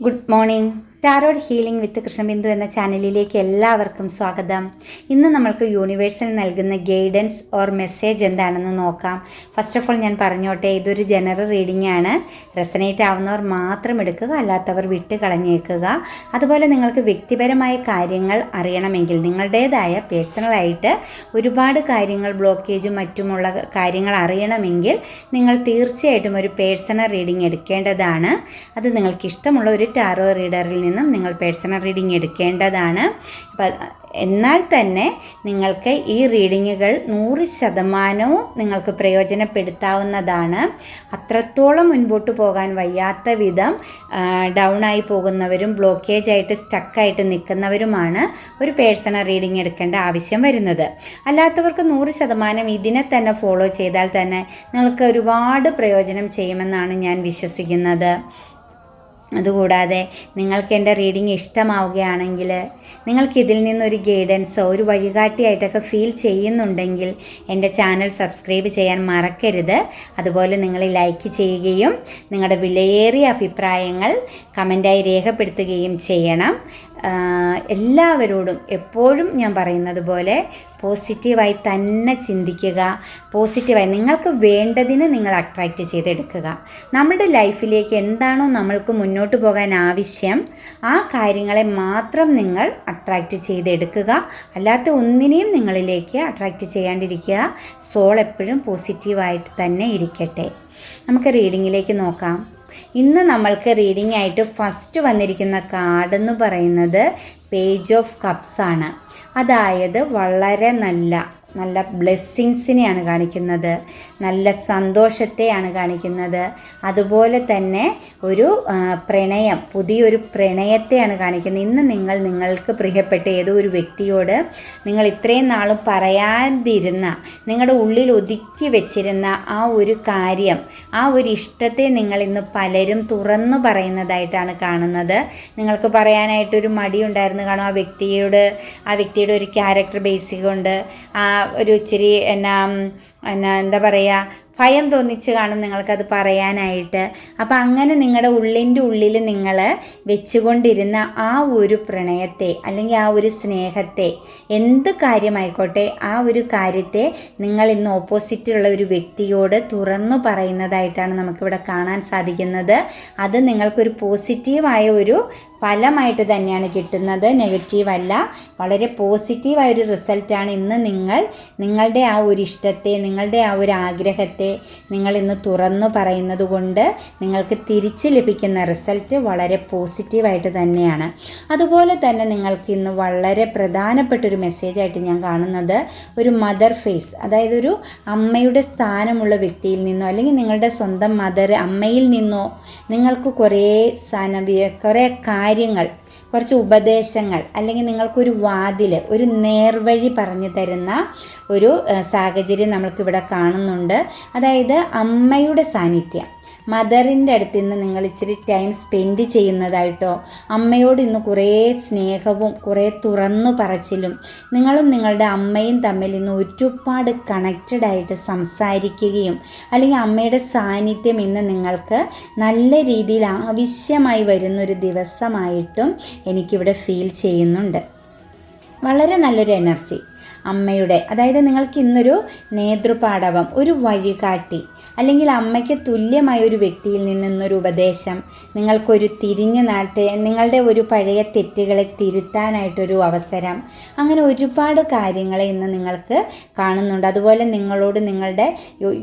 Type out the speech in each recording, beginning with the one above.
Good morning tarot healing with Krishnabindu എന്ന ചാനലിലേക്ക് എല്ലാവർക്കും സ്വാഗതം. ഇന്ന് നമ്മൾക്ക് യൂണിവേഴ്സിൽ നൽകുന്ന ഗൈഡൻസ് ഓർ മെസ്സേജ് എന്താണെന്ന് നോക്കാം. ഫസ്റ്റ് ഓഫ് ഓൾ ഞാൻ പറഞ്ഞോട്ടെ ഇതൊരു ജനറൽ റീഡിംഗ് ആണ്. റെസനേറ്റ് ആവുന്നവർ മാത്രം എടുക്കുക അല്ലാത്തവർ വിട്ട് കളഞ്ഞേക്കുക. അതുപോലെ നിങ്ങൾക്ക് വ്യക്തിപരമായ കാര്യങ്ങൾ അറിയണമെങ്കിൽ നിങ്ങളുടേതായ പേഴ്സണലായിട്ട് ഒരുപാട് കാര്യങ്ങൾ ബ്ലോക്കേജും മറ്റുമുള്ള കാര്യങ്ങൾ അറിയണമെങ്കിൽ നിങ്ങൾ തീർച്ചയായിട്ടും ഒരു പേഴ്സണൽ റീഡിംഗ് എടുക്കേണ്ടതാണ്. അത് നിങ്ങൾക്ക് ഇഷ്ടമുള്ള ഒരു ടാറോ റീഡറിൽ നിന്നും നിങ്ങൾ പേഴ്സണൽ റീഡിംഗ് എടുക്കേണ്ടതാണ്. എന്നാൽ തന്നെ നിങ്ങൾക്ക് ഈ റീഡിങ്ങുകൾ നൂറ് ശതമാനവും നിങ്ങൾക്ക് പ്രയോജനപ്പെടുത്താവുന്നതാണ്. അത്രത്തോളം മുൻപോട്ട് പോകാൻ വയ്യാത്ത വിധം ഡൗൺ ആയി പോകുന്നവരും ബ്ലോക്കേജ് ആയിട്ട് സ്റ്റക്കായിട്ട് നിൽക്കുന്നവരുമാണ് ഒരു പേഴ്സണൽ റീഡിംഗ് എടുക്കേണ്ട ആവശ്യം വരുന്നത്. അല്ലാത്തവർക്ക് നൂറ് ശതമാനം ഇതിനെ തന്നെ ഫോളോ ചെയ്താൽ തന്നെ നിങ്ങൾക്ക് ഒരുപാട് പ്രയോജനം ചെയ്യുമെന്നാണ് ഞാൻ വിശ്വസിക്കുന്നത്. അതുകൂടാതെ നിങ്ങൾക്ക് എന്റെ റീഡിങ് ഇഷ്ടമാവുകയാണെങ്കിൽ നിങ്ങൾക്ക് ഇതിൽ നിന്നൊരു ഗൈഡൻസോ ഒരു വഴികാട്ടിയായിട്ടൊക്കെ ഫീൽ ചെയ്യുന്നുണ്ടെങ്കിൽ എന്റെ ചാനൽ സബ്സ്ക്രൈബ് ചെയ്യാൻ മറക്കരുത്. അതുപോലെ നിങ്ങൾ ലൈക്ക് ചെയ്യുകയും നിങ്ങളുടെ വിലയേറിയ അഭിപ്രായങ്ങൾ കമന്റായി രേഖപ്പെടുത്തുകയും ചെയ്യണം. എല്ലാവരോടും എപ്പോഴും ഞാൻ പറയുന്നത് പോലെ പോസിറ്റീവായി തന്നെ ചിന്തിക്കുക പോസിറ്റീവായി നിങ്ങൾക്ക് വേണ്ടതിന് നിങ്ങൾ അട്രാക്റ്റ് ചെയ്തെടുക്കുക. നമ്മുടെ ലൈഫിലേക്ക് എന്താണോ നമ്മൾക്ക് മുന്നോട്ട് പോകാൻ ആവശ്യം ആ കാര്യങ്ങളെ മാത്രം നിങ്ങൾ അട്രാക്റ്റ് ചെയ്തെടുക്കുക. അല്ലാത്ത ഒന്നിനെയും നിങ്ങളിലേക്ക് അട്രാക്റ്റ് ചെയ്യാണ്ടിരിക്കുക. സോൾ എപ്പോഴും പോസിറ്റീവായിട്ട് തന്നെ ഇരിക്കട്ടെ. നമുക്ക് റീഡിങ്ങിലേക്ക് നോക്കാം. ഇന്ന് നമ്മൾക്ക് റീഡിംഗ് ആയിട്ട് ഫസ്റ്റ് വന്നിരിക്കുന്ന കാർഡ് എന്ന് പറയുന്നത് പേജ് ഓഫ് കപ്സ് ആണ്. അതായത് വളരെ നല്ല നല്ല ബ്ലെസ്സിങ്സിനെയാണ് കാണിക്കുന്നത്. നല്ല സന്തോഷത്തെയാണ് കാണിക്കുന്നത്. അതുപോലെ തന്നെ ഒരു പ്രണയം പുതിയൊരു പ്രണയത്തെയാണ് കാണിക്കുന്നത്. ഇന്ന് നിങ്ങൾ നിങ്ങൾക്ക് പ്രിയപ്പെട്ട ഏതോ ഒരു വ്യക്തിയോട് നിങ്ങൾ ഇത്രയും നാളും പറയാതിരുന്ന നിങ്ങളുടെ ഉള്ളിൽ ഒതുക്കി വെച്ചിരുന്ന ആ ഒരു കാര്യം ആ ഒരു ഇഷ്ടത്തെ നിങ്ങൾ ഇന്ന് പലരും തുറന്നു പറയുന്നതായിട്ടാണ് കാണുന്നത്. നിങ്ങൾക്ക് പറയാനായിട്ടൊരു മടിയുണ്ടായിരുന്നു കാണും ആ വ്യക്തിയോട് ആ വ്യക്തിയുടെ ഒരു ക്യാരക്ടർ ബേസിക് കൊണ്ട് ആ ഒരു ഇച്ചിരി എന്നാ എന്നാ എന്താ പറയുക ഭയം തോന്നിച്ച് കാണും നിങ്ങൾക്കത് പറയാനായിട്ട്. അപ്പം അങ്ങനെ നിങ്ങളുടെ ഉള്ളിന്റെ ഉള്ളിൽ നിങ്ങൾ വെച്ചുകൊണ്ടിരുന്ന ആ ഒരു പ്രണയത്തെ അല്ലെങ്കിൽ ആ ഒരു സ്നേഹത്തെ എന്ത് കാര്യമായിക്കോട്ടെ ആ ഒരു കാര്യത്തെ നിങ്ങൾ ഇന്ന് ഓപ്പോസിറ്റുള്ള ഒരു വ്യക്തിയോട് തുറന്നു പറയുന്നതായിട്ടാണ് നമുക്കിവിടെ കാണാൻ സാധിക്കുന്നത്. അത് നിങ്ങൾക്കൊരു പോസിറ്റീവായ ഒരു ഫലമായിട്ട് തന്നെയാണ് കിട്ടുന്നത്. നെഗറ്റീവ് അല്ല വളരെ പോസിറ്റീവായ ഒരു റിസൾട്ടാണ് ഇന്ന് നിങ്ങൾ നിങ്ങളുടെ ആ ഒരു ഇഷ്ടത്തെ നിങ്ങളുടെ ആ ഒരു ആഗ്രഹത്തെ നിങ്ങൾ ഇന്ന് തുറന്നു പറയുന്നത് കൊണ്ട് നിങ്ങൾക്ക് തിരിച്ച് ലഭിക്കുന്ന റിസൾട്ട് വളരെ പോസിറ്റീവായിട്ട് തന്നെയാണ്. അതുപോലെ തന്നെ നിങ്ങൾക്ക് ഇന്ന് വളരെ പ്രധാനപ്പെട്ടൊരു മെസ്സേജായിട്ട് ഞാൻ കാണുന്നത് ഒരു മദർ ഫേസ് അതായത് ഒരു അമ്മയുടെ സ്ഥാനമുള്ള വ്യക്തിയിൽ നിന്നോ അല്ലെങ്കിൽ നിങ്ങളുടെ സ്വന്തം മദർ അമ്മയിൽ നിന്നോ നിങ്ങൾക്ക് കുറേ സനവിയ കുറേ കാര്യങ്ങൾ കുറച്ച് ഉപദേശങ്ങൾ അല്ലെങ്കിൽ നിങ്ങൾക്കൊരു വാതിൽ ഒരു നേർവഴി പറഞ്ഞു തരുന്ന ഒരു സാഹചര്യം നമ്മൾക്കിവിടെ കാണുന്നുണ്ട്. അതായത് അമ്മയുടെ സാന്നിധ്യം. മദറിന്റെ അടുത്ത് നിന്ന് നിങ്ങൾ ഇച്ചിരി ടൈം സ്പെൻഡ് ചെയ്യുന്നതായിട്ടോ അമ്മയോട് ഇന്ന് കുറേ സ്നേഹവും കുറേ തുറന്നു പറച്ചിലും നിങ്ങളും നിങ്ങളുടെ അമ്മയും തമ്മിൽ ഇന്ന് ഒരുപാട് കണക്റ്റഡ് ആയിട്ട് സംസാരിക്കുകയും അല്ലെങ്കിൽ അമ്മയുടെ സാന്നിധ്യം ഇന്ന് നിങ്ങൾക്ക് നല്ല രീതിയിൽ ആവശ്യമായി വരുന്നൊരു ദിവസമായിട്ടും എനിക്കിവിടെ ഫീൽ ചെയ്യുന്നുണ്ട്. വളരെ നല്ലൊരു എനർജി അമ്മയുടെ അതായത് നിങ്ങൾക്ക് ഇന്നൊരു നേതൃപാടവം ഒരു വഴികാട്ടി അല്ലെങ്കിൽ അമ്മയ്ക്ക് തുല്യമായ ഒരു വ്യക്തിയിൽ നിന്നൊരു ഉപദേശം നിങ്ങൾക്കൊരു തിരിഞ്ഞു നാട്ട് നിങ്ങളുടെ ഒരു പഴയ തെറ്റുകളെ തിരുത്താനായിട്ടൊരു അവസരം അങ്ങനെ ഒരുപാട് കാര്യങ്ങൾ ഇന്ന് നിങ്ങൾക്ക് കാണുന്നുണ്ട്. അതുപോലെ നിങ്ങളോട് നിങ്ങളുടെ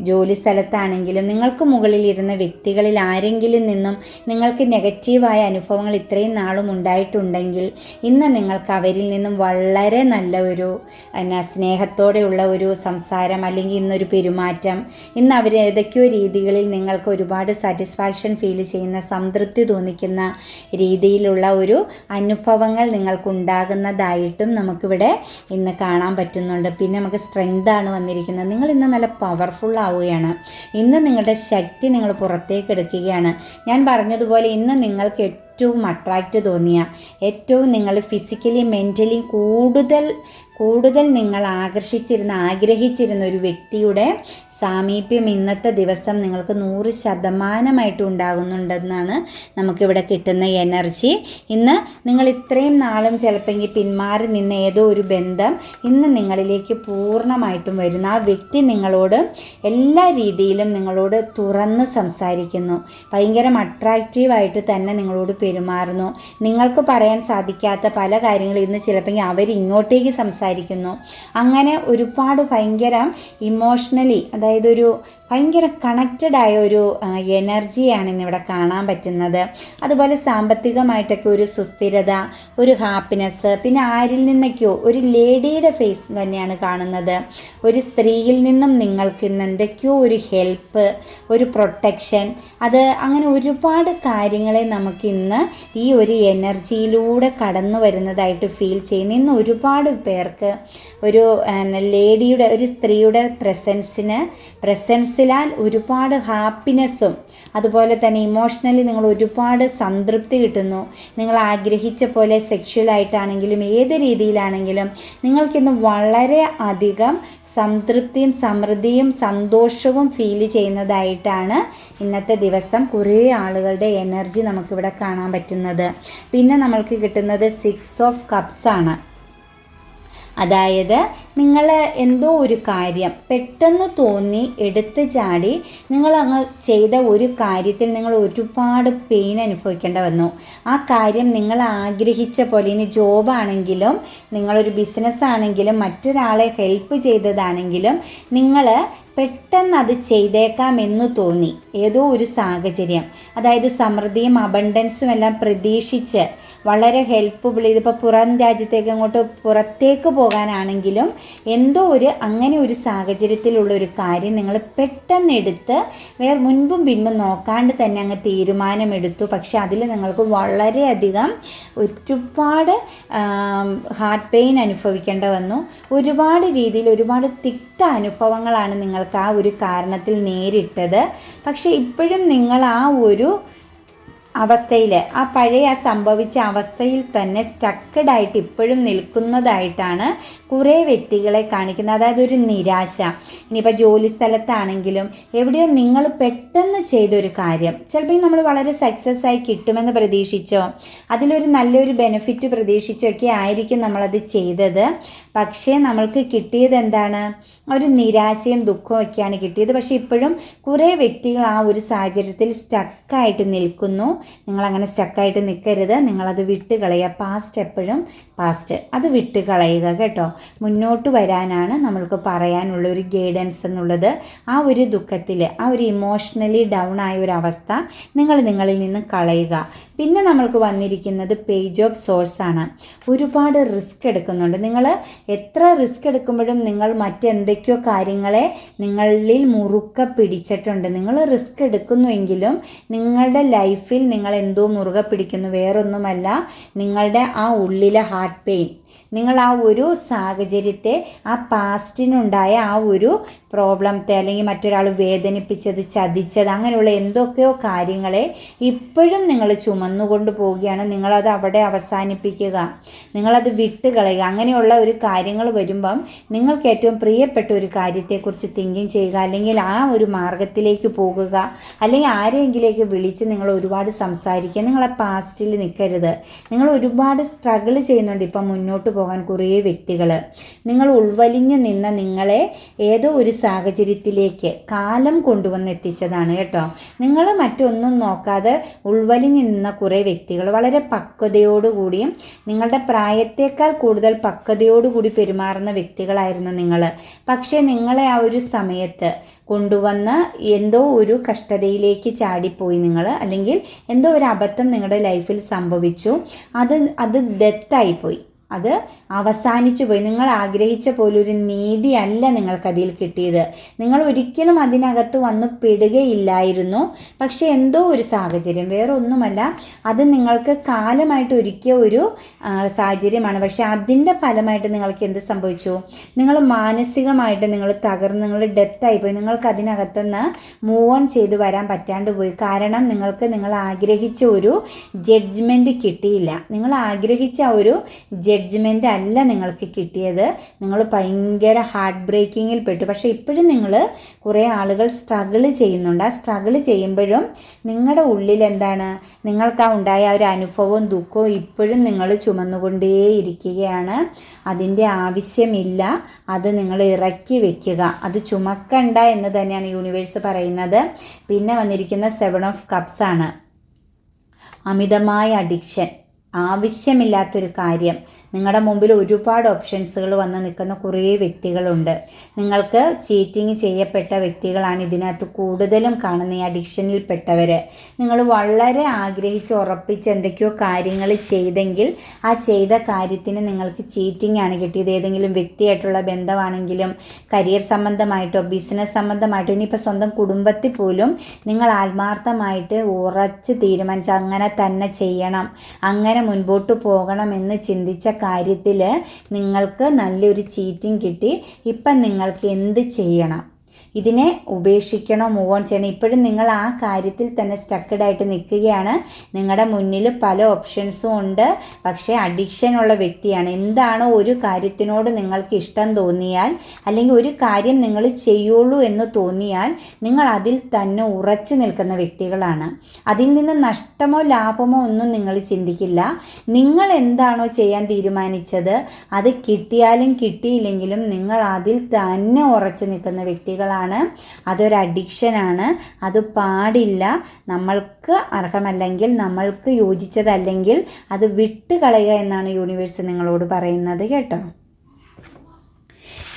ജോലി സ്ഥലത്താണെങ്കിലും നിങ്ങൾക്ക് മുകളിൽ ഇരുന്ന വ്യക്തികളിൽ ആരെങ്കിലും നിന്നും നിങ്ങൾക്ക് നെഗറ്റീവായ അനുഭവങ്ങൾ ഇത്രയും നാളും ഉണ്ടായിട്ടുണ്ടെങ്കിൽ ഇന്ന് നിങ്ങൾക്ക് അവരിൽ നിന്നും വളരെ നല്ല ഒരു എന്നാ സ്നേഹത്തോടെയുള്ള ഒരു സംസാരം അല്ലെങ്കിൽ ഇന്നൊരു പെരുമാറ്റം ഇന്ന് അവർ ഏതൊക്കെയോ രീതികളിൽ നിങ്ങൾക്ക് ഒരുപാട് സാറ്റിസ്ഫാക്ഷൻ ഫീൽ ചെയ്യുന്ന സംതൃപ്തി തോന്നിക്കുന്ന രീതിയിലുള്ള ഒരു അനുഭവങ്ങൾ നിങ്ങൾക്കുണ്ടാകുന്നതായിട്ടും നമുക്കിവിടെ ഇന്ന് കാണാൻ പറ്റുന്നുണ്ട്. പിന്നെ നമുക്ക് സ്ട്രെങ്താണ് വന്നിരിക്കുന്നത്. നിങ്ങൾ ഇന്ന് നല്ല പവർഫുൾ ആവുകയാണ്. ഇന്ന് നിങ്ങളുടെ ശക്തി നിങ്ങൾ പുറത്തേക്ക് എടുക്കുകയാണ്. ഞാൻ പറഞ്ഞതുപോലെ ഇന്ന് നിങ്ങൾക്ക് ഏറ്റവും അട്രാക്റ്റ് തോന്നിയ ഏറ്റവും നിങ്ങൾ ഫിസിക്കലി മെന്റലി കൂടുതൽ കൂടുതൽ നിങ്ങൾ ആകർഷിച്ചിരുന്ന ആഗ്രഹിച്ചിരുന്ന ഒരു വ്യക്തിയുടെ സാമീപ്യം ഇന്നത്തെ ദിവസം നിങ്ങൾക്ക് നൂറ് ശതമാനമായിട്ട് ഉണ്ടാകുന്നുണ്ടെന്നാണ് നമുക്കിവിടെ കിട്ടുന്ന എനർജി. ഇന്ന് നിങ്ങൾ ഇത്രയും നാളും ചിലപ്പോൾ പിന്മാറി നിന്ന ഏതോ ഒരു ബന്ധം ഇന്ന് നിങ്ങളിലേക്ക് പൂർണമായിട്ടും വരുന്ന. ആ വ്യക്തി നിങ്ങളോട് എല്ലാ രീതിയിലും നിങ്ങളോട് തുറന്ന് സംസാരിക്കുന്നു. ഭയങ്കര അട്രാക്റ്റീവായിട്ട് തന്നെ നിങ്ങളോട് പെരുമാറുന്നു. നിങ്ങൾക്ക് പറയാൻ സാധിക്കാത്ത പല കാര്യങ്ങളും ഇന്ന് ചിലപ്പോൾ അവർ ഇങ്ങോട്ടേക്ക് സംസാരിക്കുന്നു. അങ്ങനെ ഒരുപാട് ഭയങ്കര ഇമോഷണലി അതായത് ഒരു ഭയങ്കര കണക്റ്റഡ് ആയ ഒരു എനർജിയാണ് ഇന്നിവിടെ കാണാൻ പറ്റുന്നത്. അതുപോലെ സാമ്പത്തികമായിട്ടൊക്കെ ഒരു സുസ്ഥിരത ഒരു ഹാപ്പിനെസ് പിന്നെ ആരിൽ നിന്നൊക്കെയോ ഒരു ലേഡിയുടെ ഫേസ് തന്നെയാണ് കാണുന്നത്. ഒരു സ്ത്രീയിൽ നിന്നും നിങ്ങൾക്ക് ഇന്ന് എന്തൊക്കെയോ ഒരു ഹെൽപ്പ് ഒരു പ്രൊട്ടക്ഷൻ അത് അങ്ങനെ ഒരുപാട് കാര്യങ്ങളെ നമുക്ക് ഇന്ന് ഈ ഒരു എനർജിയിലൂടെ കടന്നു വരുന്നതായിട്ട് ഫീൽ ചെയ്യുന്നു. ഇന്ന് ഒരുപാട് പേർക്ക് ഒരു ലേഡിയുടെ ഒരു സ്ത്രീയുടെ പ്രസൻസിന് പ്രസൻസിലാൽ ഒരുപാട് ഹാപ്പിനെസ്സും അതുപോലെ തന്നെ ഇമോഷണലി നിങ്ങൾ ഒരുപാട് സംതൃപ്തി കിട്ടുന്നു. നിങ്ങൾ ആഗ്രഹിച്ച പോലെ സെക്ഷുവലായിട്ടാണെങ്കിലും ഏത് രീതിയിലാണെങ്കിലും നിങ്ങൾക്കിന്ന് വളരെ അധികം സംതൃപ്തിയും സമൃദ്ധിയും സന്തോഷവും ഫീൽ ചെയ്യുന്നതായിട്ടാണ് ഇന്നത്തെ ദിവസം കുറേ ആളുകളുടെ എനർജി നമുക്കിവിടെ കാണാൻ പറ്റുന്നത്. പിന്നെ നമ്മൾക്ക് കിട്ടുന്നത് സിക്സ് ഓഫ് കപ്സ് ആണ്. അതായത് നിങ്ങൾ എന്തോ ഒരു കാര്യം പെട്ടെന്ന് തോന്നി എടുത്ത് ചാടി നിങ്ങൾ അങ്ങ് ചെയ്ത ഒരു കാര്യത്തിൽ നിങ്ങൾ ഒരുപാട് പെയിൻ അനുഭവിക്കേണ്ട വന്നു. ആ കാര്യം നിങ്ങൾ ആഗ്രഹിച്ച പോലെ ഇനി ജോബാണെങ്കിലും നിങ്ങളൊരു ബിസിനസ് ആണെങ്കിലും മറ്റൊരാളെ ഹെൽപ്പ് ചെയ്തതാണെങ്കിലും നിങ്ങൾ പെട്ടെന്ന് അത് ചെയ്തേക്കാമെന്ന് തോന്നി. ഏതോ ഒരു സാഹചര്യം. അതായത് സമൃദ്ധിയും അബണ്ടൻസും എല്ലാം പ്രതീക്ഷിച്ച് വളരെ ഹെൽപ്പ്ഫുൾ ഇതിപ്പോൾ പുറം രാജ്യത്തേക്ക് അങ്ങോട്ട് പുറത്തേക്ക് പോകാനാണെങ്കിലും എന്തോ ഒരു അങ്ങനെ ഒരു സാഹചര്യത്തിലുള്ള ഒരു കാര്യം നിങ്ങൾ പെട്ടെന്ന് എടുത്ത് വേറെ മുൻപും പിൻപും നോക്കാണ്ട് തന്നെ അങ്ങ് തീരുമാനമെടുത്തു. പക്ഷെ അതിൽ നിങ്ങൾക്ക് വളരെയധികം ഒരുപാട് ഹാർട്ട് പെയിൻ അനുഭവിക്കേണ്ട വന്നു. ഒരുപാട് രീതിയിൽ ഒരുപാട് തിക്ത അനുഭവങ്ങളാണ് നിങ്ങൾക്ക് ആ ഒരു കാരണത്തിൽ നേരിട്ടത്. പക്ഷേ ഇപ്പോഴും നിങ്ങൾ ആ ഒരു അവസ്ഥയിൽ ആ പഴയ ആ സംഭവിച്ച അവസ്ഥയിൽ തന്നെ സ്റ്റക്കഡായിട്ട് ഇപ്പോഴും നിൽക്കുന്നതായിട്ടാണ് കുറേ വ്യക്തികളെ കാണിക്കുന്നത്. അതായത് ഒരു നിരാശ. ഇനിയിപ്പോൾ ജോലി സ്ഥലത്താണെങ്കിലും എവിടെയോ നിങ്ങൾ പെട്ടെന്ന് ചെയ്തൊരു കാര്യം. ചിലപ്പോൾ നമ്മൾ വളരെ സക്സസ് ആയി കിട്ടുമെന്ന് പ്രതീക്ഷിച്ചോ അതിലൊരു നല്ലൊരു ബെനിഫിറ്റ് പ്രതീക്ഷിച്ചോ ഒക്കെ ആയിരിക്കും നമ്മളത് ചെയ്തത്. പക്ഷേ നമ്മൾക്ക് കിട്ടിയത് എന്താണ്? ഒരു നിരാശയും ദുഃഖവും ഒക്കെയാണ് കിട്ടിയത്. പക്ഷേ ഇപ്പോഴും കുറേ വ്യക്തികൾ ആ ഒരു സാഹചര്യത്തിൽ സ്റ്റക്കായിട്ട് നിൽക്കുന്നു. നിങ്ങളങ്ങനെ സ്റ്റക്കായിട്ട് നിൽക്കരുത് നിങ്ങളത് വിട്ട് കളയുക. പാസ്റ്റ് എപ്പോഴും പാസ്റ്റ് അത് വിട്ട് കളയുക കേട്ടോ. മുന്നോട്ട് വരാനാണ് നമ്മൾക്ക് പറയാനുള്ള ഒരു ഗൈഡൻസ് എന്നുള്ളത്. ആ ഒരു ദുഃഖത്തിൽ ആ ഒരു ഇമോഷണലി ഡൗൺ ആയ ഒരു അവസ്ഥ നിങ്ങൾ നിങ്ങളിൽ നിന്ന് കളയുക. പിന്നെ നമ്മൾക്ക് വന്നിരിക്കുന്നത് പേജ് ഓഫ് സോഴ്സ് ആണ്. ഒരുപാട് റിസ്ക് എടുക്കുന്നുണ്ട്. നിങ്ങൾ എത്ര റിസ്ക് എടുക്കുമ്പോഴും നിങ്ങൾ മറ്റെന്തൊക്കെയോ കാര്യങ്ങളെ നിങ്ങളിൽ മുറുക്ക പിടിച്ചിട്ടുണ്ട്. നിങ്ങൾ റിസ്ക് എടുക്കുന്നുവെങ്കിലും നിങ്ങളുടെ ലൈഫിൽ നിങ്ങൾ എന്തോ മുറുകെ പിടിക്കുന്നു വേറൊന്നുമല്ല. നിങ്ങളുടെ ആ ഉള്ളിലെ ഹാർട്ട് പെയിൻ നിങ്ങൾ ആ ഒരു സാഹചര്യത്തെ ആ പാസ്റ്റിനുണ്ടായ ആ ഒരു പ്രോബ്ലത്തെ അല്ലെങ്കിൽ മറ്റൊരാൾ വേദനിപ്പിച്ചത് ചതിച്ചത് അങ്ങനെയുള്ള എന്തൊക്കെയോ കാര്യങ്ങളെ ഇപ്പോഴും നിങ്ങൾ ചുമന്നുകൊണ്ട് പോവുകയാണ്. നിങ്ങളത് അവിടെ അവസാനിപ്പിക്കുക. നിങ്ങളത് വിട്ടുകളയുക. അങ്ങനെയുള്ള ഒരു കാര്യങ്ങൾ വരുമ്പം നിങ്ങൾക്ക് ഏറ്റവും പ്രിയപ്പെട്ട ഒരു കാര്യത്തെക്കുറിച്ച് തിങ്കിങ് ചെയ്യുക. അല്ലെങ്കിൽ ആ ഒരു മാർഗത്തിലേക്ക് പോകുക. അല്ലെങ്കിൽ ആരെയെങ്കിലേക്ക് വിളിച്ച് നിങ്ങൾ ഒരുപാട് സംസാരിക്കുക. നിങ്ങളെ പാസ്റ്റിൽ നിൽക്കരുത്. നിങ്ങൾ ഒരുപാട് സ്ട്രഗിൾ ചെയ്യുന്നുണ്ട് ഇപ്പം മുന്നോട്ട് പോകാൻ കുറേ വ്യക്തികൾ നിങ്ങൾ ഉൾവലിഞ്ഞു നിന്ന നിങ്ങളെ ഏതോ ഒരു സാഹചര്യത്തിലേക്ക് കാലം കൊണ്ടുവന്ന് എത്തിച്ചതാണ് കേട്ടോ. നിങ്ങൾ മറ്റൊന്നും നോക്കാതെ ഉൾവലിഞ്ഞു നിന്ന കുറേ വ്യക്തികൾ വളരെ പക്വതയോടുകൂടിയും നിങ്ങളുടെ പ്രായത്തേക്കാൾ കൂടുതൽ പക്വതയോടുകൂടി പെരുമാറുന്ന വ്യക്തികളായിരുന്നു നിങ്ങൾ പക്ഷേ നിങ്ങളെ ആ ഒരു സമയത്ത് കൊണ്ടുവന്ന് എന്തോ ഒരു കഷ്ടതയിലേക്ക് ചാടിപ്പോയി നിങ്ങൾ അല്ലെങ്കിൽ എന്തോ ഒരു അബദ്ധം നിങ്ങളുടെ ലൈഫിൽ സംഭവിച്ചു. അത് അത് ഡെത്തായിപ്പോയി അത് അവസാനിച്ചു പോയി. നിങ്ങൾ ആഗ്രഹിച്ച പോലൊരു നീതിയല്ല നിങ്ങൾക്ക് അതിൽ കിട്ടിയത്. നിങ്ങൾ ഒരിക്കലും അതിനകത്ത് വന്ന് പെടുകയില്ലായിരുന്നു. പക്ഷേ എന്തോ ഒരു സാഹചര്യം. വേറെ ഒന്നുമല്ല അത് നിങ്ങൾക്ക് കാലമായിട്ട് ഒരുക്കിയ ഒരു സാഹചര്യമാണ്. പക്ഷേ അതിന്റെ ഫലമായിട്ട് നിങ്ങൾക്ക് എന്ത് സംഭവിച്ചു? നിങ്ങൾ മാനസികമായിട്ട് നിങ്ങൾ തകർന്ന് നിങ്ങൾ ഡെത്തായി പോയി. നിങ്ങൾക്ക് അതിനകത്തുനിന്ന് മൂവ് ഓൺ ചെയ്ത് വരാൻ പറ്റാണ്ട് പോയി. കാരണം നിങ്ങൾക്ക് നിങ്ങൾ ആഗ്രഹിച്ച ഒരു ജഡ്ജ്മെന്റ് കിട്ടിയില്ല. നിങ്ങൾ ആഗ്രഹിച്ച ഒരു ഒരു ജഡ്ജ്മെന്റ് അല്ല നിങ്ങൾക്ക് കിട്ടിയത്. നിങ്ങൾ ഭയങ്കര ഹാർട്ട് ബ്രേക്കിങ്ങിൽ പെട്ടു. പക്ഷേ ഇപ്പോഴും നിങ്ങൾ കുറേ ആളുകൾ സ്ട്രഗിൾ ചെയ്യുന്നുണ്ട്. ആ സ്ട്രഗിൾ ചെയ്യുമ്പോഴും നിങ്ങളുടെ ഉള്ളിൽ എന്താണ്? നിങ്ങൾക്ക് ആ ഉണ്ടായ ഒരു അനുഭവവും ദുഃഖവും ഇപ്പോഴും നിങ്ങൾ ചുമന്നുകൊണ്ടേയിരിക്കുകയാണ്. അതിന്റെ ആവശ്യമില്ല. അത് നിങ്ങൾ ഇറക്കി വെക്കുക. അത് ചുമക്കണ്ട എന്ന് തന്നെയാണ് യൂണിവേഴ്സ് പറയുന്നത്. പിന്നെ വന്നിരിക്കുന്ന സെവൻ ഓഫ് കപ്സ് ആണ്. അമിതമായ അഡിക്ഷൻ ആവശ്യമില്ലാത്തൊരു കാര്യം. നിങ്ങളുടെ മുമ്പിൽ ഒരുപാട് ഓപ്ഷൻസുകൾ വന്ന് നിൽക്കുന്ന കുറേ വ്യക്തികളുണ്ട്. നിങ്ങൾക്ക് ചീറ്റിംഗ് ചെയ്യപ്പെട്ട വ്യക്തികളാണ് ഇതിനകത്ത് കൂടുതലും കാണുന്ന ഈ അഡിക്ഷനിൽപ്പെട്ടവർ നിങ്ങൾ വളരെ ആഗ്രഹിച്ച് ഉറപ്പിച്ച് എന്തൊക്കെയോ കാര്യങ്ങൾ ചെയ്തെങ്കിൽ ആ ചെയ്ത കാര്യത്തിന് നിങ്ങൾക്ക് ചീറ്റിംഗ് ആണ് കിട്ടിയത്. ഏതെങ്കിലും വ്യക്തിയായിട്ടുള്ള ബന്ധമാണെങ്കിലും കരിയർ സംബന്ധമായിട്ടോ ബിസിനസ് സംബന്ധമായിട്ടോ ഇനിയിപ്പോൾ സ്വന്തം കുടുംബത്തിൽ പോലും നിങ്ങൾ ആത്മാർത്ഥമായിട്ട് ഉറച്ച് തീരുമാനിച്ച് അങ്ങനെ തന്നെ ചെയ്യണം. അങ്ങനെ മുൻപോട്ട് പോകണമെന്ന് ചിന്തിച്ച കാര്യത്തിൽ നിങ്ങൾക്ക് നല്ലൊരു ചീറ്റിംഗ് കിട്ടി. ഇപ്പം നിങ്ങൾക്ക് എന്ത് ചെയ്യണം? ഇതിനെ ഉപേക്ഷിക്കണോ മൂവ് ഓൺ ചെയ്യണം? ഇപ്പോഴും നിങ്ങൾ ആ കാര്യത്തിൽ തന്നെ സ്റ്റക്കഡായിട്ട് നിൽക്കുകയാണ്. നിങ്ങളുടെ മുന്നിൽ പല ഓപ്ഷൻസും ഉണ്ട്. പക്ഷേ അഡിക്ഷൻ ഉള്ള വ്യക്തിയാണ്. എന്താണോ ഒരു കാര്യത്തിനോട് നിങ്ങൾക്ക് ഇഷ്ടം തോന്നിയാൽ അല്ലെങ്കിൽ ഒരു കാര്യം നിങ്ങൾ ചെയ്യുള്ളൂ എന്ന് തോന്നിയാൽ നിങ്ങൾ അതിൽ തന്നെ ഉറച്ചു നിൽക്കുന്ന വ്യക്തികളാണ്. അതിൽ നിന്ന് നഷ്ടമോ ലാഭമോ ഒന്നും നിങ്ങൾ ചിന്തിക്കില്ല. നിങ്ങൾ എന്താണോ ചെയ്യാൻ തീരുമാനിച്ചത് അത് കിട്ടിയാലും കിട്ടിയില്ലെങ്കിലും നിങ്ങൾ അതിൽ തന്നെ ഉറച്ചു നിൽക്കുന്ന വ്യക്തികളാണ്. അതൊരു അഡിക്ഷനാണ് അത് പാടില്ല. നമ്മൾക്ക് അർഹമല്ലെങ്കിൽ നമ്മൾക്ക് യോജിച്ചതല്ലെങ്കിൽ അത് വിട്ട് കളയുക എന്നാണ് യൂണിവേഴ്സ് നിങ്ങളോട് പറയുന്നത് കേട്ടോ.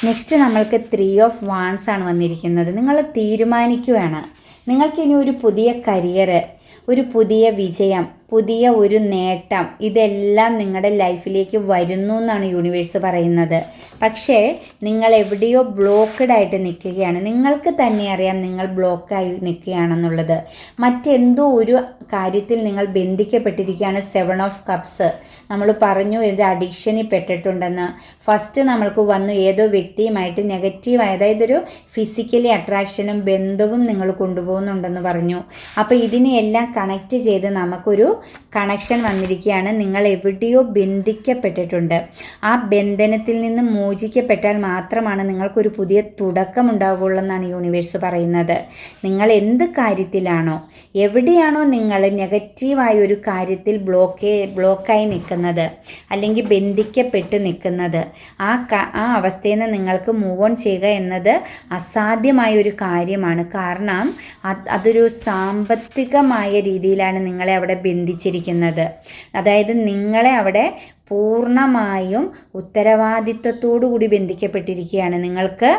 നെക്സ്റ്റ് നമ്മൾക്ക് ത്രീ ഓഫ് വാൺസ് ആണ് വന്നിരിക്കുന്നത്. നിങ്ങൾ തീരുമാനിക്കുകയാണ്. നിങ്ങൾക്കിനി ഒരു പുതിയ കരിയർ ഒരു പുതിയ വിജയം പുതിയ ഒരു നേട്ടം ഇതെല്ലാം നിങ്ങളുടെ ലൈഫിലേക്ക് വരുന്നു എന്നാണ് യൂണിവേഴ്സ് പറയുന്നത്. പക്ഷേ നിങ്ങൾ എവിടെയോ ബ്ലോക്കഡ് ആയിട്ട് നിൽക്കുകയാണ്. നിങ്ങൾക്ക് തന്നെ അറിയാം നിങ്ങൾ ബ്ലോക്കായി നിൽക്കുകയാണെന്നുള്ളത്. മറ്റെന്തോ ഒരു കാര്യത്തിൽ നിങ്ങൾ ബന്ധിക്കപ്പെട്ടിരിക്കുകയാണ് സെവൻ ഓഫ് കപ്സ്. നമ്മൾ പറഞ്ഞു ഇത് അഡിക്ഷനിൽ പെട്ടിട്ടുണ്ടെന്ന്. ഫസ്റ്റ് നമ്മൾക്ക് വന്നു ഏതോ വ്യക്തിയുമായിട്ട് നെഗറ്റീവ് അതായത് ഒരു ഫിസിക്കലി അട്രാക്ഷനും ബന്ധവും നിങ്ങൾ കൊണ്ടുപോകുന്നുണ്ടെന്ന് പറഞ്ഞു. അപ്പോൾ ഇതിനെയെല്ലാം കണക്റ്റ് ചെയ്ത് നമുക്കൊരു കണക്ഷൻ വന്നിരിക്കുകയാണ്. നിങ്ങൾ എവിടെയോ ബന്ധിക്കപ്പെട്ടിട്ടുണ്ട്. ആ ബന്ധനത്തിൽ നിന്ന് മോചിക്കപ്പെട്ടാൽ മാത്രമാണ് നിങ്ങൾക്കൊരു പുതിയ തുടക്കം ഉണ്ടാകുള്ളൂ എന്നാണ് യൂണിവേഴ്സ് പറയുന്നത്. നിങ്ങൾ എന്ത് കാര്യത്തിലാണോ എവിടെയാണോ നിങ്ങൾ നെഗറ്റീവായ ഒരു കാര്യത്തിൽ ബ്ലോക്ക് ബ്ലോക്കായി നിൽക്കുന്നത് അല്ലെങ്കിൽ ബന്ധിക്കപ്പെട്ട് നിൽക്കുന്നത് ആ ആ അവസ്ഥയിൽ നിന്ന് നിങ്ങൾക്ക് മൂവ് ഓൺ ചെയ്യുക എന്നത് അസാധ്യമായ ഒരു കാര്യമാണ്. കാരണം അതൊരു സാമ്പത്തികമായ രീതിയിലാണ് നിങ്ങളെ അവിടെ ബന്ധിച്ചിരിക്കുന്നത് അതായത് നിങ്ങളെ അവിടെ പൂർണമായും ഉത്തരവാദിത്വത്തോടു കൂടി ബന്ധിക്കപ്പെട്ടിരിക്കുകയാണ്. നിങ്ങൾക്ക്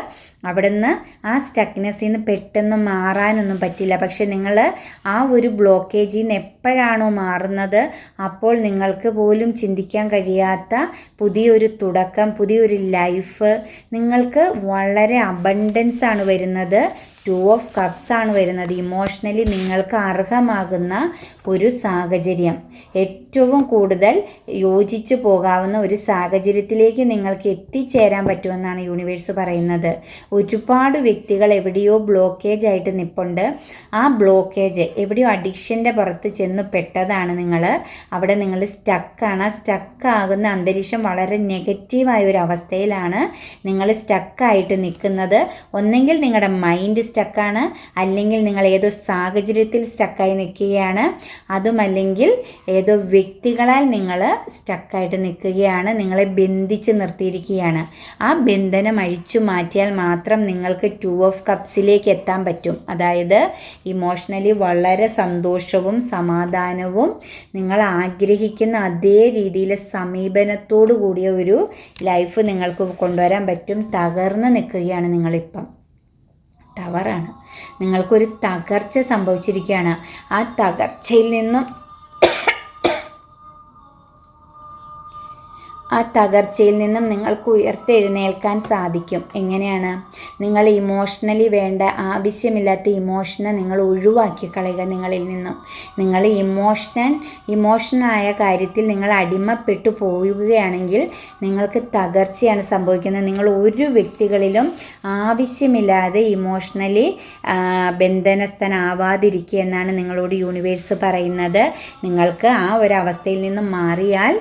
അവിടുന്ന് ആ സ്റ്റക്നെസ്സിൽ നിന്ന് പെട്ടെന്ന് മാറാനൊന്നും പറ്റില്ല. പക്ഷെ നിങ്ങൾ ആ ഒരു ബ്ലോക്കേജിൽ നിന്ന് എപ്പോഴാണോ മാറുന്നത് അപ്പോൾ നിങ്ങൾക്ക് പോലും ചിന്തിക്കാൻ കഴിയാത്ത പുതിയൊരു തുടക്കം പുതിയൊരു ലൈഫ് നിങ്ങൾക്ക് വളരെ അബണ്ടൻസ് ആണ് വരുന്നത്. ടു ഓഫ് കപ്സ് ആണ് വരുന്നത്. ഇമോഷണലി നിങ്ങൾക്ക് അർഹമാകുന്ന ഒരു സാഹചര്യം. ഏറ്റവും കൂടുതൽ യോജിച്ചു പോകാവുന്ന ഒരു സാഹചര്യത്തിലേക്ക് നിങ്ങൾക്ക് എത്തിച്ചേരാൻ പറ്റുമെന്നാണ് യൂണിവേഴ്സ് പറയുന്നത്. ഒരുപാട് വ്യക്തികൾ എവിടെയോ ബ്ലോക്കേജ് ആയിട്ട് നിൽപ്പുണ്ട് ആ ബ്ലോക്കേജ് എവിടെയോ അഡിക്ഷന്റെ പുറത്ത് ചെന്ന് പെട്ടതാണ് നിങ്ങൾ. അവിടെ നിങ്ങൾ സ്റ്റക്കാണ് ആ സ്റ്റക്കാകുന്ന അന്തരീക്ഷം വളരെ നെഗറ്റീവായ ഒരു അവസ്ഥയിലാണ് നിങ്ങൾ സ്റ്റക്കായിട്ട് നിൽക്കുന്നത്. ഒന്നെങ്കിൽ നിങ്ങളുടെ മൈൻഡ് സ്റ്റക്കാണ് അല്ലെങ്കിൽ നിങ്ങൾ ഏതോ സാഹചര്യത്തിൽ സ്റ്റക്കായി നിൽക്കുകയാണ്. അതുമല്ലെങ്കിൽ ഏതോ വ്യക്തികളാൽ നിങ്ങൾ സ്റ്റക്കായിട്ട് നിൽക്കുകയാണ്. നിങ്ങളെ ബന്ധിച്ച് നിർത്തിയിരിക്കുകയാണ്. ആ ബന്ധനം അഴിച്ചു മാറ്റിയാൽ മാത്രം നിങ്ങൾക്ക് ടു ഓഫ് കപ്സിലേക്ക് എത്താൻ പറ്റും. അതായത് ഇമോഷണലി വളരെ സന്തോഷവും സമാധാനവും നിങ്ങൾ ആഗ്രഹിക്കുന്ന അതേ രീതിയിൽ സമീപനത്തോടു കൂടിയ ഒരു ലൈഫ് നിങ്ങൾക്ക് കൊണ്ടുവരാൻ പറ്റും. തകർന്ന് നിൽക്കുകയാണ് നിങ്ങളിപ്പം. ടവറാണ് നിങ്ങൾക്കൊരു തകർച്ച സംഭവിച്ചിരിക്കുകയാണ്. ആ തകർച്ചയിൽ നിന്നും ആ തകർച്ചയിൽ നിന്നും നിങ്ങൾക്ക് ഉയർത്തെഴുന്നേൽക്കാൻ സാധിക്കും. എങ്ങനെയാണ്? നിങ്ങൾ ഇമോഷണലി വേണ്ട ആവശ്യമില്ലാത്ത ഇമോഷനെ നിങ്ങൾ ഒഴിവാക്കി കളയുക നിങ്ങളിൽ നിന്നും. നിങ്ങൾ ഇമോഷണൽ ഇമോഷനായ കാര്യത്തിൽ നിങ്ങൾ അടിമപ്പെട്ടു പോവുകയാണെങ്കിൽ നിങ്ങൾക്ക് തകർച്ചയാണ് സംഭവിക്കുന്നത്. നിങ്ങൾ ഒരു വ്യക്തികളിലും ആവശ്യമില്ലാതെ ഇമോഷണലി ബന്ധനസ്ഥനാവാതിരിക്കുക എന്നാണ് നിങ്ങളോട് യൂണിവേഴ്സ് പറയുന്നത്. നിങ്ങൾക്ക് ആ ഒരു അവസ്ഥയിൽ നിന്നും മാറിയാൽ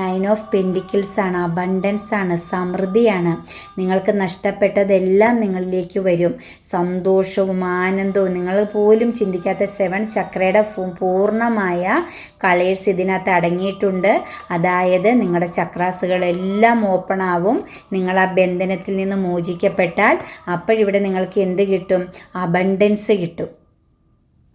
നയൻ ഓഫ് പെൻഡിക്കിൾസ് ആണ് അബണ്ടൻസ് ആണ് സമൃദ്ധിയാണ്. നിങ്ങൾക്ക് നഷ്ടപ്പെട്ടതെല്ലാം നിങ്ങളിലേക്ക് വരും. സന്തോഷവും ആനന്ദവും നിങ്ങൾ പോലും ചിന്തിക്കാത്ത സെവൻ ചക്രയുടെ പൂർണമായ കളേഴ്സ് ഇതിനകത്ത് അടങ്ങിയിട്ടുണ്ട്. അതായത് നിങ്ങളുടെ ചക്രാസുകളെല്ലാം ഓപ്പൺ ആവും. നിങ്ങൾ ആ ബന്ധനത്തിൽ നിന്ന് മോചിക്കപ്പെട്ടാൽ അപ്പോഴിവിടെ നിങ്ങൾക്ക് എന്ത് കിട്ടും? അബണ്ടൻസ് കിട്ടും.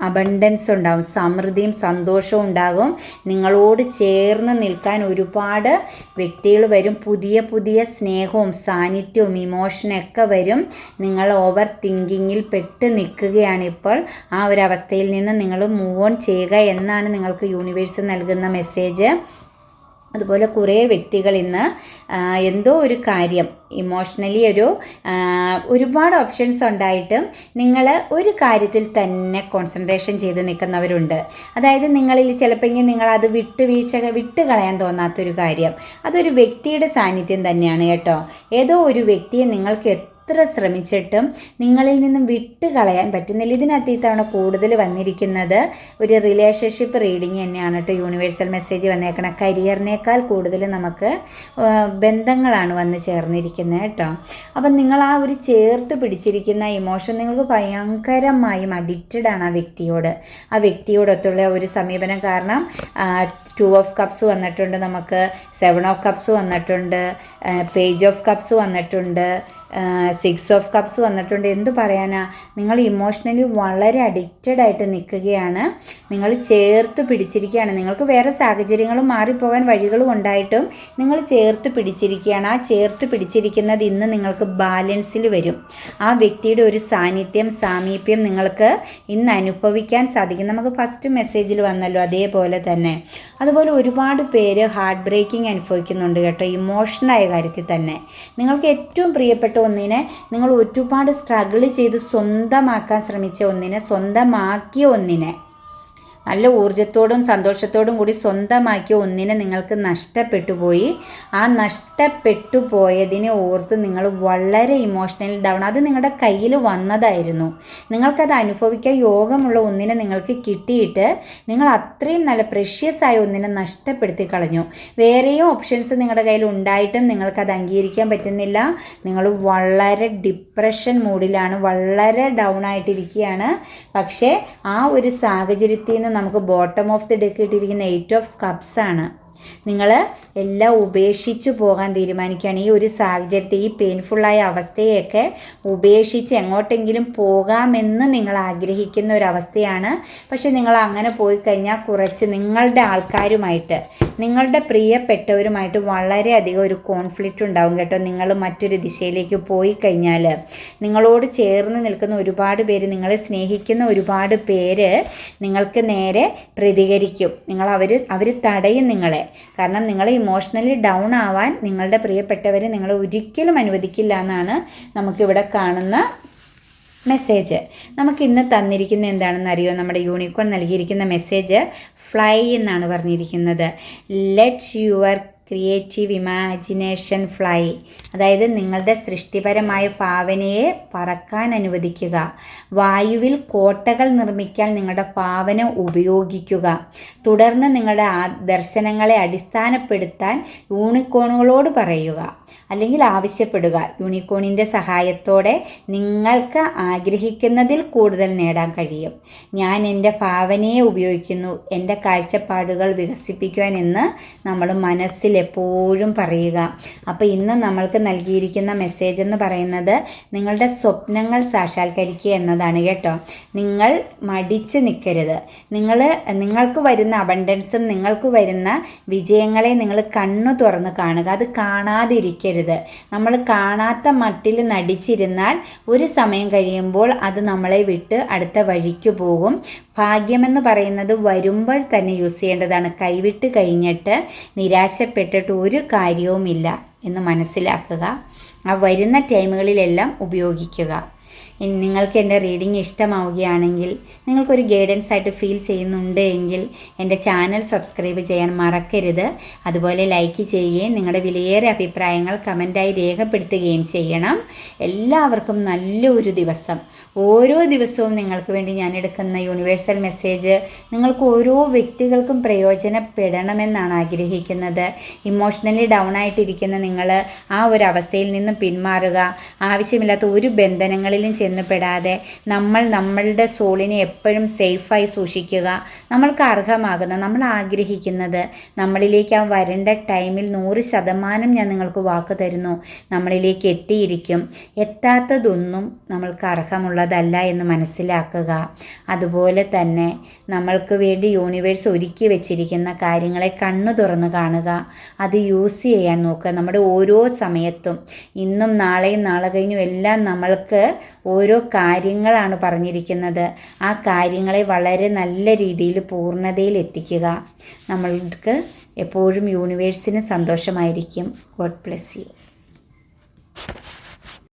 അബണ്ടൻസ് ഉണ്ടാകും സമൃദ്ധിയും സന്തോഷവും ഉണ്ടാകും. നിങ്ങളോട് ചേർന്ന് നിൽക്കാൻ ഒരുപാട് വ്യക്തികൾ വരും. പുതിയ പുതിയ സ്നേഹവും സാന്നിധ്യവും ഇമോഷനൊക്കെ വരും. നിങ്ങൾ ഓവർ തിങ്കിങ്ങിൽ പെട്ട് നിൽക്കുകയാണ് ഇപ്പോൾ. ആ ഒരു അവസ്ഥയിൽ നിന്ന് നിങ്ങൾ മൂവ് ഓൺ ചെയ്യുക എന്നാണ് നിങ്ങൾക്ക് യൂണിവേഴ്സ് നൽകുന്ന മെസ്സേജ് അതുപോലെ കുറേ വ്യക്തികൾ ഇന്ന് എന്തോ ഒരു കാര്യം ഇമോഷണലി ഒരു ഒരുപാട് ഓപ്ഷൻസ് ഉണ്ടായിട്ടും നിങ്ങൾ ഒരു കാര്യത്തിൽ തന്നെ കോൺസെൻട്രേഷൻ ചെയ്ത് നിൽക്കുന്നവരുണ്ട്. അതായത് നിങ്ങളിൽ ചിലപ്പോൾ നിങ്ങൾ നിങ്ങളത് വിട്ടുവീഴ്ച വിട്ട് കളയാൻ തോന്നാത്തൊരു കാര്യം. അതൊരു വ്യക്തിയുടെ സാന്നിധ്യം തന്നെയാണ് കേട്ടോ. ഏതോ ഒരു വ്യക്തിയെ നിങ്ങൾക്ക് എത്ര ശ്രമിച്ചിട്ടും നിങ്ങളിൽ നിന്നും വിട്ട് കളയാൻ പറ്റുന്നില്ല. ഇതിനകത്ത് ഇത്തവണ കൂടുതൽ വന്നിരിക്കുന്നത് ഒരു റിലേഷൻഷിപ്പ് റീഡിങ് തന്നെയാണ് കേട്ടോ. Universal message വന്നേക്കണം. കരിയറിനേക്കാൾ കൂടുതൽ നമുക്ക് ബന്ധങ്ങളാണ് വന്ന് ചേർന്നിരിക്കുന്നത് കേട്ടോ. അപ്പം നിങ്ങൾ ആ ഒരു ചേർത്ത് പിടിച്ചിരിക്കുന്ന ഇമോഷൻ നിങ്ങൾക്ക് ഭയങ്കരമായും അഡിക്റ്റഡ് ആണ് ആ വ്യക്തിയോട്. ആ വ്യക്തിയോടൊത്തുള്ള ഒരു സമീപനം കാരണം ടു ഓഫ് കപ്സ് വന്നിട്ടുണ്ട് നമുക്ക് സെവൻ ഓഫ് കപ്സ് വന്നിട്ടുണ്ട് പേജ് ഓഫ് കപ്സ് വന്നിട്ടുണ്ട് സിക്സ് ഓഫ് കപ്സ് വന്നിട്ടുണ്ട്. എന്ത് പറയാനാ? നിങ്ങൾ ഇമോഷണലി വളരെ അഡിക്റ്റഡ് ആയിട്ട് നിൽക്കുകയാണ്. നിങ്ങൾ ചേർത്ത് പിടിച്ചിരിക്കുകയാണ്. നിങ്ങൾക്ക് വേറെ സാഹചര്യങ്ങളും മാറിപ്പോകാൻ വഴികളും ഉണ്ടായിട്ടും നിങ്ങൾ ചേർത്ത് പിടിച്ചിരിക്കുകയാണ്. ആ ചേർത്ത് പിടിച്ചിരിക്കുന്നത് ഇന്ന് നിങ്ങൾക്ക് ബാലൻസിൽ വരും. ആ വ്യക്തിയുടെ ഒരു സാന്നിധ്യം സാമീപ്യം നിങ്ങൾക്ക് ഇന്ന് അനുഭവിക്കാൻ സാധിക്കും. നമുക്ക് ഫസ്റ്റ് മെസ്സേജിൽ വന്നല്ലോ അതേപോലെ തന്നെ. അതുപോലെ ഒരുപാട് പേര് ഹാർട്ട് ബ്രേക്കിംഗ് അനുഭവിക്കുന്നുണ്ട് കേട്ടോ ഇമോഷണലായ കാര്യത്തിൽ തന്നെ. നിങ്ങൾക്ക് ഏറ്റവും പ്രിയപ്പെട്ട ഒന്നിനെ നിങ്ങൾ ഒരുപാട് സ്ട്രഗിൾ ചെയ്ത് സ്വന്തമാക്കാൻ ശ്രമിച്ച ഒന്നിനെ സ്വന്തമാക്കിയ ഒന്നിനെ. നല്ല ഊർജത്തോടും സന്തോഷത്തോടും കൂടി സ്വന്തമാക്കിയ ഒന്നിനെ നിങ്ങൾക്ക് നഷ്ടപ്പെട്ടു പോയി. ആ നഷ്ടപ്പെട്ടു പോയതിനെ ഓർത്ത് നിങ്ങൾ വളരെ ഇമോഷണൽ ഡൗൺ അത് നിങ്ങളുടെ കയ്യിൽ വന്നതായിരുന്നു. നിങ്ങൾക്കത് അനുഭവിക്കാൻ യോഗമുള്ള ഒന്നിനെ നിങ്ങൾക്ക് കിട്ടിയിട്ട് നിങ്ങൾ അത്രയും നല്ല പ്രഷ്യസ് ആയ ഒന്നിനെ നഷ്ടപ്പെടുത്തി കളഞ്ഞു. വേറെയും ഓപ്ഷൻസ് നിങ്ങളുടെ കയ്യിൽ ഉണ്ടായിട്ടും നിങ്ങൾക്കത് അംഗീകരിക്കാൻ പറ്റുന്നില്ല. നിങ്ങൾ വളരെ ഡിപ്രഷൻ മൂഡിലാണ് വളരെ ഡൗൺ ആയിട്ടിരിക്കുകയാണ്. പക്ഷേ ആ ഒരു സാഹചര്യത്തിൽ നിന്ന് നമുക്ക് ബോട്ടം ഓഫ് ദി ഡെക്ക് ഇട്ടിരിക്കുന്ന എയ്റ്റ് ഓഫ് കപ്സ് ആണ്. നിങ്ങൾ എല്ലാം ഉപേക്ഷിച്ചു പോകാൻ തീരുമാനിക്കുകയാണ്. ഈ ഒരു സാഹചര്യത്തെ ഈ പെയിൻഫുള്ളായ അവസ്ഥയൊക്കെ ഉപേക്ഷിച്ച് എങ്ങോട്ടെങ്കിലും പോകാമെന്ന് നിങ്ങൾ ആഗ്രഹിക്കുന്ന ഒരു അവസ്ഥയാണ്. പക്ഷേ നിങ്ങൾ അങ്ങനെ പോയി കഴിഞ്ഞാൽ കുറച്ച് നിങ്ങളുടെ ആൾക്കാരുമായിട്ട് നിങ്ങളുടെ പ്രിയപ്പെട്ടവരുമായിട്ട് വളരെയധികം ഒരു കോൺഫ്ലിക്റ്റ് ഉണ്ടാവും കേട്ടോ. നിങ്ങൾ മറ്റൊരു ദിശയിലേക്ക് പോയി കഴിഞ്ഞാൽ നിങ്ങളോട് ചേർന്ന് നിൽക്കുന്ന ഒരുപാട് പേര് നിങ്ങളെ സ്നേഹിക്കുന്ന ഒരുപാട് പേര് നിങ്ങൾക്ക് നേരെ പ്രതികരിക്കും. നിങ്ങൾ അവർ അവർ തടയും നിങ്ങളെ. കാരണം നിങ്ങൾ ഇമോഷണലി ഡൗൺ ആവാൻ നിങ്ങളുടെ പ്രിയപ്പെട്ടവർ നിങ്ങളെ ഒരിക്കലും അനുവദിക്കില്ല എന്നാണ് നമുക്കിവിടെ കാണുന്ന മെസ്സേജ് നമുക്ക് ഇന്ന് തന്നിരിക്കുന്ന എന്താണെന്ന് അറിയോ? നമ്മുടെ യൂണിക്കോൺ നൽകിയിരിക്കുന്ന മെസ്സേജ് ഫ്ലൈ എന്നാണ് പറഞ്ഞിരിക്കുന്നത്. Let's your creative imagination fly. അതായത് നിങ്ങളുടെ സൃഷ്ടിപരമായ ഭാവനയെ പറക്കാൻ അനുവദിക്കുക. വായുവിൽ കോട്ടകൾ നിർമ്മിക്കാൻ നിങ്ങളുടെ ഭാവന ഉപയോഗിക്കുക. തുടർന്ന് നിങ്ങളുടെ ദർശനങ്ങളെ അടിസ്ഥാനപ്പെടുത്താൻ യൂണിക്കോണുകളോട് പറയുക. അല്ലെങ്കിൽ ആവശ്യപ്പെടുക. യൂണിക്കോണിന്റെ സഹായത്തോടെ നിങ്ങൾക്ക് ആഗ്രഹിക്കുന്നതിൽ കൂടുതൽ നേടാൻ കഴിയും. ഞാൻ എന്റെ ഭാവനയെ ഉപയോഗിക്കുന്നു. എന്റെ കാഴ്ചപ്പാടുകൾ വികസിപ്പിക്കുവാൻ എന്ന് നമ്മൾ മനസ്സിൽ എപ്പോഴും പറയുക. അപ്പോൾ ഇന്ന് നമ്മൾക്ക് നൽകിയിരിക്കുന്ന മെസ്സേജ് എന്ന് പറയുന്നത് നിങ്ങളുടെ സ്വപ്നങ്ങൾ സാക്ഷാത്കരിക്കുക എന്നതാണ് കേട്ടോ. നിങ്ങൾ മടിച്ച് നിൽക്കരുത്. നിങ്ങൾ നിങ്ങൾക്ക് വരുന്ന അബണ്ടൻസും നിങ്ങൾക്ക് വരുന്ന വിജയങ്ങളെ നിങ്ങൾ കണ്ണു തുറന്ന് കാണുക. അത് കാണാതിരിക്കരുത്. നമ്മൾ കാണാത്ത മട്ടിൽ നടിച്ചിരുന്നാൽ ഒരു സമയം കഴിയുമ്പോൾ അത് നമ്മളെ വിട്ട് അടുത്ത വഴിക്ക് പോകും. ഭാഗ്യമെന്ന് പറയുന്നത് വരുമ്പോൾ തന്നെ യൂസ് ചെയ്യേണ്ടതാണ്. കൈവിട്ട് കഴിഞ്ഞിട്ട് നിരാശപ്പെട്ടിട്ട് ഒരു കാര്യവുമില്ല എന്ന് മനസ്സിലാക്കുക. ആ വരുന്ന ടൈമുകളിലെല്ലാം ഉപയോഗിക്കുക. നിങ്ങൾക്ക് എന്റെ റീഡിങ് ഇഷ്ടമാവുകയാണെങ്കിൽ നിങ്ങൾക്കൊരു ഗൈഡൻസ് ആയിട്ട് ഫീൽ ചെയ്യുന്നുണ്ട് എങ്കിൽ എന്റെ ചാനൽ സബ്സ്ക്രൈബ് ചെയ്യാൻ മറക്കരുത്. അതുപോലെ ലൈക്ക് ചെയ്യുകയും നിങ്ങളുടെ വിലയേറെ അഭിപ്രായങ്ങൾ കമന്റായി രേഖപ്പെടുത്തുകയും ചെയ്യണം. എല്ലാവർക്കും നല്ലൊരു ദിവസം. ഓരോ ദിവസവും നിങ്ങൾക്ക് വേണ്ടി ഞാൻ എടുക്കുന്ന യൂണിവേഴ്സൽ മെസ്സേജ് നിങ്ങൾക്ക് ഓരോ വ്യക്തികൾക്കും പ്രയോജനപ്പെടണമെന്നാണ് ആഗ്രഹിക്കുന്നത്. ഇമോഷണലി ഡൗൺ ആയിട്ടിരിക്കുന്ന നിങ്ങൾ ആ ഒരു അവസ്ഥയിൽ നിന്നും പിന്മാറുക. ആവശ്യമില്ലാത്ത ഒരു ബന്ധനങ്ങളിലും ചെന്ന് പെടാതെ നമ്മൾ നമ്മളുടെ സോളിനെ എപ്പോഴും സേഫായി സൂക്ഷിക്കുക നമ്മൾക്ക് അർഹമാകുന്ന നമ്മൾ ആഗ്രഹിക്കുന്നത് നമ്മളിലേക്ക് ആ വരേണ്ട ടൈമിൽ നൂറ് ശതമാനം ഞാൻ നിങ്ങൾക്ക് വാക്ക് തരുന്നു നമ്മളിലേക്ക് എത്തിയിരിക്കും. എത്താത്തതൊന്നും നമ്മൾക്ക് അർഹമുള്ളതല്ല എന്ന് മനസ്സിലാക്കുക. അതുപോലെ തന്നെ നമ്മൾക്ക് വേണ്ടി യൂണിവേഴ്സ് ഒരുക്കി വെച്ചിരിക്കുന്ന കാര്യങ്ങളെ കണ്ണു തുറന്ന് കാണുക. അത് യൂസ് ചെയ്യാൻ നോക്കുക. നമ്മുടെ ഓരോ സമയത്തും ഇന്നും നാളെയും നാളെ കഴിഞ്ഞും എല്ലാം നമ്മൾക്ക് ഓരോ കാര്യങ്ങളാണ് പറഞ്ഞിരിക്കുന്നത്. ആ കാര്യങ്ങളെ വളരെ നല്ല രീതിയിൽ പൂർണതയിൽ എത്തിക്കുക. നമ്മൾക്ക് എപ്പോഴും യൂണിവേഴ്സിന് സന്തോഷമായിരിക്കും. God bless you.